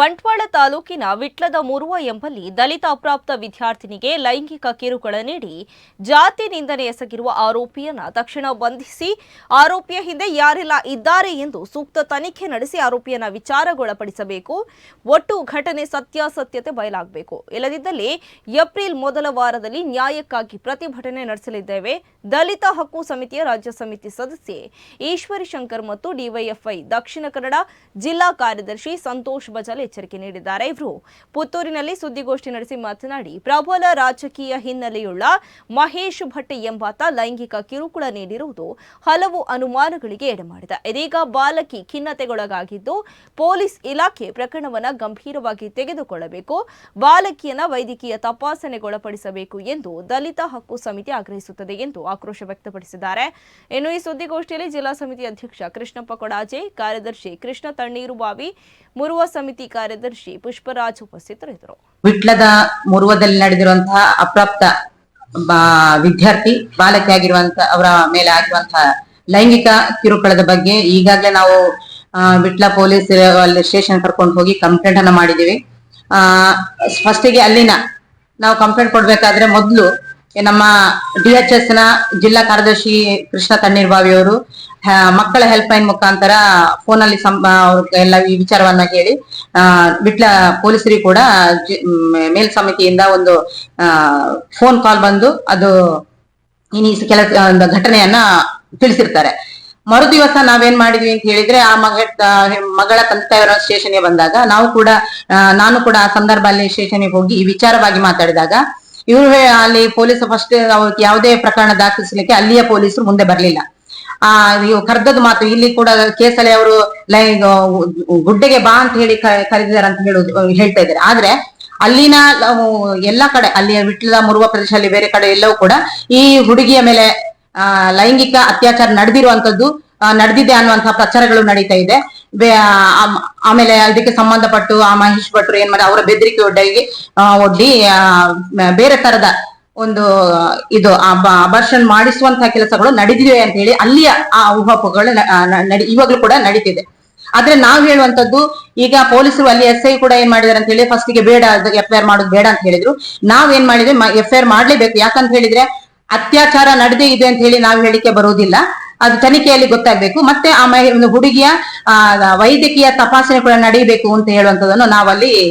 ಬಂಟ್ವಾಳ ತಾಲೂಕಿನ ವಿಟ್ಲದ ಮುರುವ ಎಂಬಲ್ಲಿ ದಲಿತ ಅಪ್ರಾಪ್ತ ವಿದ್ಯಾರ್ಥಿನಿಗೆ ಲೈಂಗಿಕ ಕಿರುಕುಳ ನೀಡಿ ಜಾತಿ ನಿಂದನೆ ಎಸಗಿರುವ ಆರೋಪಿಯನ್ನ ತಕ್ಷಣ ಬಂಧಿಸಿ ಆರೋಪಿಯ ಹಿಂದೆ ಯಾರೆಲ್ಲ ಇದ್ದಾರೆ ಎಂದು ಸೂಕ್ತ ತನಿಖೆ ನಡೆಸಿ ಆರೋಪಿಯನ್ನ ವಿಚಾರಗೊಳಪಡಿಸಬೇಕು. ಒಟ್ಟು ಘಟನೆ ಸತ್ಯಾಸತ್ಯತೆ ಬಯಲಾಗಬೇಕು. ಇಲ್ಲದಿದ್ದಲ್ಲಿ ಏಪ್ರಿಲ್ ಮೊದಲ ವಾರದಲ್ಲಿ ನ್ಯಾಯಕ್ಕಾಗಿ ಪ್ರತಿಭಟನೆ ನಡೆಸಲಿದ್ದೇವೆ. ದಲಿತ ಹಕ್ಕು ಸಮಿತಿಯ ರಾಜ್ಯ ಸಮಿತಿ ಸದಸ್ಯೆ ಈಶ್ವರಿ ಶಂಕರ್ ಮತ್ತು ಡಿವೈಎಫ್ಐ ದಕ್ಷಿಣ ಕನ್ನಡ ಜಿಲ್ಲಾ ಕಾರ್ಯದರ್ಶಿ ಸಂತೋಷ್ ಬಜಲ್ ಎಚ್ಚರಿಕೆ ನೀಡಿದ್ದಾರೆ. ಇವರು ಪುತ್ತೂರಿನಲ್ಲಿ ಸುದ್ದಿಗೋಷ್ಠಿ ನಡೆಸಿ ಮಾತನಾಡಿ, ಪ್ರಬಲ ರಾಜಕೀಯ ಹಿನ್ನೆಲೆಯುಳ್ಳ ಮಹೇಶ್ ಭಟ್ ಎಂಬಾತ ಲೈಂಗಿಕ ಕಿರುಕುಳ ನೀಡಿರುವುದು ಹಲವು ಅನುಮಾನಗಳಿಗೆ ಎಡೆಮಾಡಿದೆ. ಇದೀಗ ಬಾಲಕಿ ಖಿನ್ನತೆಗೊಳಗಾಗಿದ್ದು, ಪೊಲೀಸ್ ಇಲಾಖೆ ಪ್ರಕರಣವನ್ನು ಗಂಭೀರವಾಗಿ ತೆಗೆದುಕೊಳ್ಳಬೇಕು, ಬಾಲಕಿಯನ್ನ ವೈದ್ಯಕೀಯ ತಪಾಸಣೆಗೊಳಪಡಿಸಬೇಕು ಎಂದು ದಲಿತ ಹಕ್ಕು ಸಮಿತಿ ಆಗ್ರಹಿಸುತ್ತದೆ ಎಂದು ಆಕ್ರೋಶ ವ್ಯಕ್ತಪಡಿಸಿದ್ದಾರೆ. ಇನ್ನು ಈ ಸುದ್ದಿಗೋಷ್ಠಿಯಲ್ಲಿ ಜಿಲ್ಲಾ ಸಮಿತಿ ಅಧ್ಯಕ್ಷ ಕೃಷ್ಣಪ್ಪ ಕೊಡಾಜೆ, ಕಾರ್ಯದರ್ಶಿ ಕೃಷ್ಣ ತಣ್ಣೀರುಬಾವಿ ಮುರುವ ಸಮಿತಿ ಕಾರ್ಯದರ್ಶಿ ಪುಷ್ಪರಾಜ್ ಉಪಸ್ಥಿತರಿದ್ದರು. ವಿಟ್ಲದ ಮುರುವದಲ್ಲಿ ನಡೆದಿರುವಂತಹ ಅಪ್ರಾಪ್ತ ವಿದ್ಯಾರ್ಥಿ ಬಾಲಕಿ ಆಗಿರುವಂತ ಅವರ ಮೇಲೆ ಆಗಿರುವಂತಹ ಲೈಂಗಿಕ ಕಿರುಕುಳದ ಬಗ್ಗೆ ಈಗಾಗಲೇ ನಾವು ವಿಟ್ಲ ಪೊಲೀಸ್ ಅಲ್ಲಿ ಸ್ಟೇಷನ್ ಕರ್ಕೊಂಡು ಹೋಗಿ ಕಂಪ್ಲೇಂಟ್ ಅನ್ನ ಮಾಡಿದ್ದೀವಿ. ಫಸ್ಟಿಗೆ ಅಲ್ಲಿನ ನಾವು ಕಂಪ್ಲೇಂಟ್ ಕೊಡ್ಬೇಕಾದ್ರೆ ಮೊದಲು ನಮ್ಮ ಡಿ ಎಚ್ ಎಸ್ನ ಜಿಲ್ಲಾ ಕಾರ್ಯದರ್ಶಿ ಕೃಷ್ಣ ತಣ್ಣೀರ್ಬಾವಿ ಅವರು ಆ, ಮಕ್ಕಳ ಹೆಲ್ಪ್ ಲೈನ್ ಮುಖಾಂತರ ಫೋನ್ ಅಲ್ಲಿ ಎಲ್ಲ ಈ ವಿಚಾರವನ್ನ ಕೇಳಿ ಆ, ವಿಟ್ಲ ಪೊಲೀಸರಿಗೆ ಕೂಡ ಮೇಲ್ ಸಮಿತಿಯಿಂದ ಒಂದು ಫೋನ್ ಕಾಲ್ ಬಂದು ಅದು ಇನಿ ಕೆಲ ಘಟನೆಯನ್ನ ತಿಳಿಸಿರ್ತಾರೆ. ಮರು ದಿವಸ ನಾವೇನ್ ಮಾಡಿದ್ವಿ ಅಂತ ಹೇಳಿದ್ರೆ ಆ ಮಗ ಮಗಳ ತಂದೆ ತಾಯಿಯವರ ಸ್ಟೇಷನ್ಗೆ ಬಂದಾಗ ನಾವು ಕೂಡ ನಾನು ಕೂಡ ಆ ಸಂದರ್ಭ ಅಲ್ಲಿ ಸ್ಟೇಷನ್ಗೆ ಹೋಗಿ ವಿಚಾರವಾಗಿ ಮಾತಾಡಿದಾಗ ಇವರು ಅಲ್ಲಿ ಪೊಲೀಸ್ ಫಸ್ಟ್ ಅವ್ರಿಗೆ ಯಾವುದೇ ಪ್ರಕರಣ ದಾಖಲಿಸಲಿಕ್ಕೆ ಅಲ್ಲಿಯ ಪೊಲೀಸರು ಮುಂದೆ ಬರಲಿಲ್ಲ. ಆ ನೀವು ಮಾತು, ಇಲ್ಲಿ ಕೂಡ ಕೇಸಲ್ಲಿ ಅವರು ಲೈ ಗುಡ್ಡೆಗೆ ಬಾ ಅಂತ ಹೇಳಿ ಕರೆದಿದ್ದಾರೆ ಅಂತ ಹೇಳುದು, ಹೇಳ್ತಾ ಇದ್ದಾರೆ. ಆದ್ರೆ, ಅಲ್ಲಿನ ಎಲ್ಲಾ ಕಡೆ, ಅಲ್ಲಿಯ ವಿಟ್ಲದ ಮುರುವ ಪ್ರದೇಶ, ಅಲ್ಲಿ ಬೇರೆ ಕಡೆ ಎಲ್ಲವೂ ಕೂಡ ಈ ಹುಡುಗಿಯ ಮೇಲೆ ಲೈಂಗಿಕ ಅತ್ಯಾಚಾರ ನಡೆದಿರುವಂತದ್ದು ನಡೆದಿದೆ ಅನ್ನುವಂತಹ ಪ್ರಚಾರಗಳು ನಡೀತಾ ಇದೆ. ಆಮೇಲೆ ಅದಕ್ಕೆ ಸಂಬಂಧಪಟ್ಟು, ಆ ಮಹೇಶ್ ಭಟ್ರು ಏನ್ ಮಾಡಿ ಅವರ ಬೆದರಿಕೆ ಒಡ್ಡಿಗೆ ಒಡ್ಡಿ ಬೇರೆ ತರದ ಒಂದು, ಇದು ಅಬರ್ಷನ್ ಮಾಡಿಸುವಂತಹ ಕೆಲಸಗಳು ನಡೆದಿವೆ ಅಂತ ಹೇಳಿ ಅಲ್ಲಿಯ ಆ ಊಹಾಪೋಹಗಳು ನಡಿ, ಇವಾಗ್ಲೂ ಕೂಡ ನಡೀತಿದೆ. ಆದ್ರೆ ನಾವ್ ಹೇಳುವಂತದ್ದು ಈಗ ಪೊಲೀಸರು ಅಲ್ಲಿ ಎಸ್ ಐ ಕೂಡ ಏನ್ ಮಾಡಿದಾರೆ ಅಂತ ಹೇಳಿ ಫಸ್ಟ್ಗೆ ಬೇಡ ಎಫ್ ಐ ಆರ್ ಮಾಡೋದು ಬೇಡ ಅಂತ ಹೇಳಿದ್ರು. ನಾವ್ ಏನ್ ಮಾಡಿದ್ರೆ ಎಫ್ ಐ ಆರ್ ಮಾಡ್ಲೇಬೇಕು. ಯಾಕಂತ ಹೇಳಿದ್ರೆ, ಅತ್ಯಾಚಾರ ನಡೆದೇ ಇದೆ ಅಂತ ಹೇಳಿ ನಾವ್ ಹೇಳಿಕೆ ಬರುವುದಿಲ್ಲ ಅದು ತನಿಖೆಯಲ್ಲಿ ಗೊತ್ತಾಗಬೇಕು. ಮತ್ತೆ ಒಂದು ಹುಡುಗಿಯ ಆ, ವೈದ್ಯಕೀಯ ತಪಾಸಣೆ ಕೂಡ ನಡೀಬೇಕು ಅಂತ ಹೇಳುವಂತದನ್ನು ನಾವಲ್ಲಿ